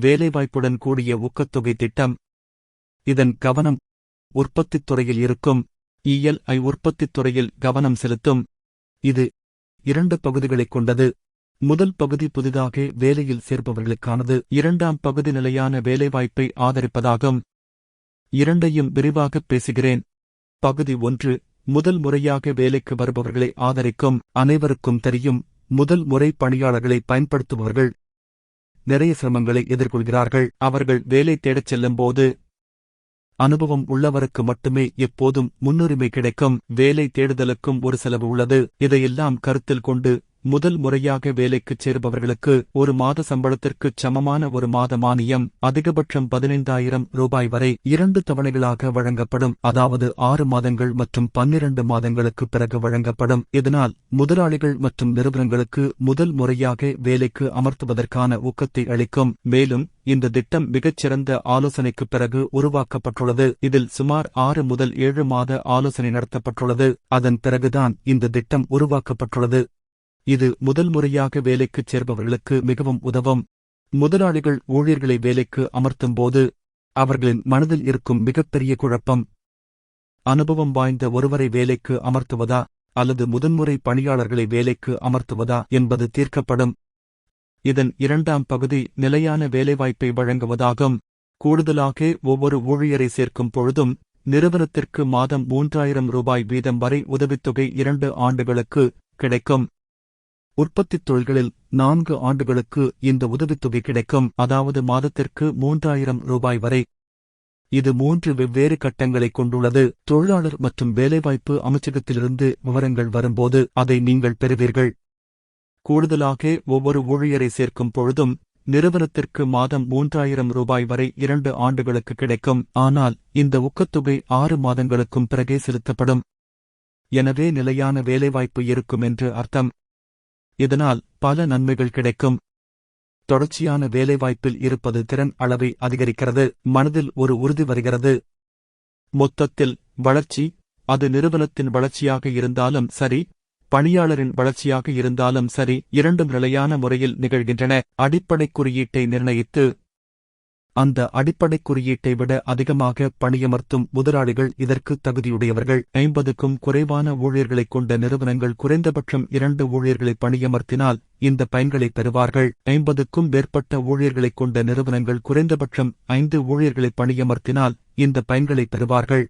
வேலைவாய்ப்புடன் கூடிய ஊக்கத்தொகை திட்டம். இதன் கவனம் உற்பத்தித் துறையில் இருக்கும். இஎல்ஐ உற்பத்தித் துறையில் கவனம் செலுத்தும். இது இரண்டு பகுதிகளைக் கொண்டது. முதல் பகுதி புதிதாக வேலையில் சேர்பவர்களுக்கானது இரண்டாம் பகுதி நிலையான வேலைவாய்ப்பை ஆதரிப்பதாகும். இரண்டையும் விரிவாகப் பேசுகிறேன். பகுதி ஒன்று முதல் முறையாக வேலைக்கு வருபவர்களை ஆதரிக்கும். அனைவருக்கும் தெரியும் முதல் முறை பணியாளர்களை பயன்படுத்துபவர்கள். நிறைய சிரமங்களை எதிர்கொள்கிறார்கள். அவர்கள் வேலை தேடச் செல்லும்போது அனுபவம் உள்ளவருக்கு மட்டுமே எப்போதும் முன்னுரிமை கிடைக்கும். வேலை தேடுதலுக்கும் ஒரு செலவு உள்ளது. இதையெல்லாம் கருத்தில் கொண்டு முதல் முறையாக வேலைக்குச் சேர்பவர்களுக்கு ஒரு மாத சம்பளத்திற்குச் சமமான ஒரு மாத மானியம் அதிகபட்சம் பதினைந்தாயிரம் ரூபாய் வரை இரண்டு தவணைகளாக வழங்கப்படும் அதாவது ஆறு மாதங்கள் மற்றும் பன்னிரண்டு மாதங்களுக்கு பிறகு வழங்கப்படும். இதனால் முதலாளிகள் மற்றும் நிறுவனங்களுக்கு முதல் முறையாக வேலைக்கு அமர்த்துவதற்கான ஊக்கத்தை அளிக்கும். மேலும் இந்த திட்டம் மிகச்சிறந்த ஆலோசனைக்குப் பிறகு உருவாக்கப்பட்டுள்ளது. இதில் சுமார் ஆறு முதல் ஏழு மாத ஆலோசனை நடத்தப்பட்டுள்ளது. அதன் பிறகுதான் இந்த திட்டம் உருவாக்கப்பட்டுள்ளது. இது முதல் முறையாக வேலைக்குச் சேர்பவர்களுக்கு மிகவும் உதவும். முதலாளிகள் ஊழியர்களை வேலைக்கு அமர்த்தும்போது அவர்களின் மனதில் இருக்கும் மிகப்பெரிய குழப்பம். அனுபவம் வாய்ந்த ஒருவரை வேலைக்கு அமர்த்துவதா அல்லது முதன்முறை பணியாளர்களை வேலைக்கு அமர்த்துவதா என்பது தீர்க்கப்படும். இதன் இரண்டாம் பகுதி நிலையான வேலைவாய்ப்பை வழங்குவதாகும். கூடுதலாக ஒவ்வொரு ஊழியரை சேர்க்கும் பொழுதும் நிறுவனத்திற்கு மாதம் மூன்றாயிரம் ரூபாய் வீதம் வரை உதவித்தொகை இரண்டு ஆண்டுகளுக்கு கிடைக்கும். உற்பத்தித் தொழில்களில் நான்கு ஆண்டுகளுக்கு இந்த உதவித்தொகை கிடைக்கும். அதாவது மாதத்திற்கு மூன்றாயிரம் ரூபாய் வரை. இது மூன்று வெவ்வேறு கட்டங்களைக் கொண்டுள்ளது. தொழிலாளர் மற்றும் வேலைவாய்ப்பு அமைச்சகத்திலிருந்து விவரங்கள் வரும்போது அதை நீங்கள் பெறுவீர்கள். கூடுதலாக ஒவ்வொரு ஊழியரை சேர்க்கும் பொழுதும் நிறுவனத்திற்கு மாதம் மூன்றாயிரம் ரூபாய் வரை இரண்டு ஆண்டுகளுக்கு கிடைக்கும். ஆனால் இந்த ஊக்கத்தொகை ஆறு மாதங்களுக்கும் பிறகே செலுத்தப்படும். எனவே நிலையான வேலைவாய்ப்பு இருக்கும் என்று அர்த்தம். இதனால் பல நன்மைகள் கிடைக்கும். தொடர்ச்சியான வேலைவாய்ப்பில் இருப்பது திறன் அளவை அதிகரிக்கிறது மனதில் ஒரு உறுதி வருகிறது. மொத்தத்தில் வளர்ச்சி அது நிறுவனத்தின் வளர்ச்சியாக இருந்தாலும் சரி பணியாளரின் வளர்ச்சியாக இருந்தாலும் சரி இரண்டும் நிலையான முறையில் நிகழ்கின்றன. அடிப்படை குறியீட்டை நிர்ணயித்து அந்த அடிப்படை குறியீட்டை விட அதிகமாக பணியமர்த்தும் முதலாளிகள் இதற்கு தகுதியுடையவர்கள். ஐம்பதுக்கும் குறைவான ஊழியர்களைக் கொண்ட நிறுவனங்கள் குறைந்தபட்சம் இரண்டு ஊழியர்களை பணியமர்த்தினால் இந்த பயன்களை பெறுவார்கள். ஐம்பதுக்கும் மேற்பட்ட ஊழியர்களைக் கொண்ட நிறுவனங்கள் குறைந்தபட்சம் ஐந்து ஊழியர்களை பணியமர்த்தினால் இந்த பயன்களை பெறுவார்கள்.